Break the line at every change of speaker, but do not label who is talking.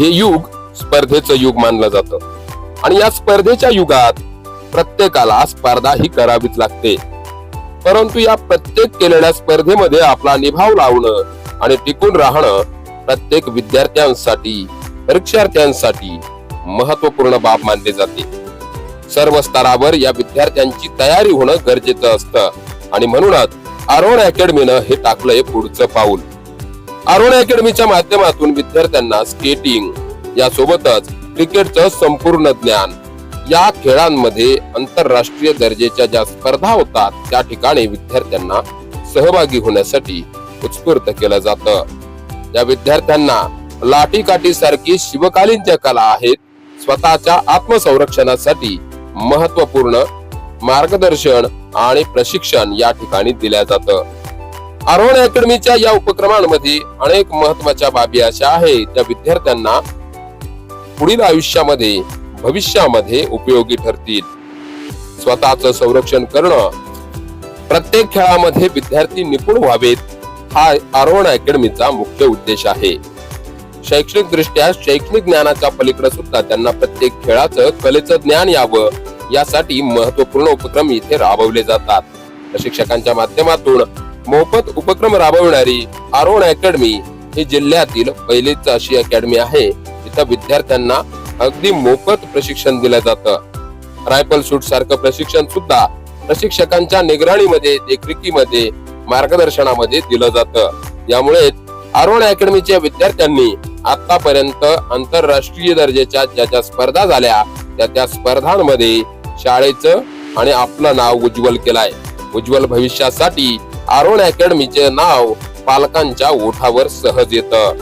हे युग स्पर्धेचं युग मानलं जातं. आणि या स्पर्धेच्या युगात प्रत्येकाला स्पर्धा ही करावीच लागते. परंतु या प्रत्येक केलेल्या स्पर्धेमध्ये आपला निभाव लावणं आणि टिकून राहणं प्रत्येक विद्यार्थ्यांसाठी परीक्षार्थ्यांसाठी महत्त्वपूर्ण बाब मानले जाते. सर्व स्तरावर या विद्यार्थ्यांची तयारी होणं गरजेचं असतं. आणि म्हणूनच अरोण अकॅडमीनं हे टाकलंय पुढचं पाऊल. अरुण अकॅडमीच्या माध्यमातून विद्यार्थ्यांना स्केटिंग यासोबतच क्रिकेटचं संपूर्ण ज्ञान. या खेळांमध्ये आंतरराष्ट्रीय दर्जेच्या ज्या स्पर्धा होतात त्या ठिकाणी विद्यार्थ्यांना सहभागी होण्यासाठी उत्स्फूर्त केलं जातं. या विद्यार्थ्यांना लाठीकाठी सारखी शिवकालीन ज्या कला आहेत स्वतःच्या आत्मसंरक्षणासाठी महत्त्वपूर्ण मार्गदर्शन आणि प्रशिक्षण या ठिकाणी दिल्या जातं. आरोहण अकॅडमीच्या या उपक्रमांमध्ये अनेक महत्त्वाच्या बाबी अशा आहेत ज्या विद्यार्थ्यांना पुढील आयुष्यामध्ये भविष्यामध्ये उपयोगी ठरतील. स्वतःच संरक्षण करणं प्रत्येक खेळामध्ये विद्यार्थी निपुण व्हावेत हा आरोहण अकॅडमीचा मुख्य उद्देश आहे. शैक्षणिक दृष्ट्या शैक्षणिक ज्ञानाच्या पलीकडे सुद्धा त्यांना प्रत्येक खेळाचं कलेचं ज्ञान यावं यासाठी महत्त्वपूर्ण उपक्रम इथे राबवले जातात. प्रशिक्षकांच्या माध्यमातून मोफत उपक्रम राबविणारी आरोहण अकॅडमी ही जिल्ह्यातील पहिलीच अशी अकॅडमी आहे. इथं विद्यार्थ्यांना अगदी मोफत प्रशिक्षण दिलं जातं. रायफल शूट सारखं प्रशिक्षण सुद्धा प्रशिक्षकांच्या निगराणीमध्ये देखरेखीमध्ये मार्गदर्शनामध्ये दिलं जातं. यामुळे आरोहण अकॅडमीच्या विद्यार्थ्यांनी आतापर्यंत आंतरराष्ट्रीय दर्जाच्या ज्या ज्या स्पर्धा झाल्या त्या त्या स्पर्धांमध्ये शाळेचं आणि आपलं नाव उज्ज्वल केलाय. उज्ज्वल भविष्यासाठी आरोळ अकॅडमीचे नाव पालकांच्या ओठावर सहज येतं.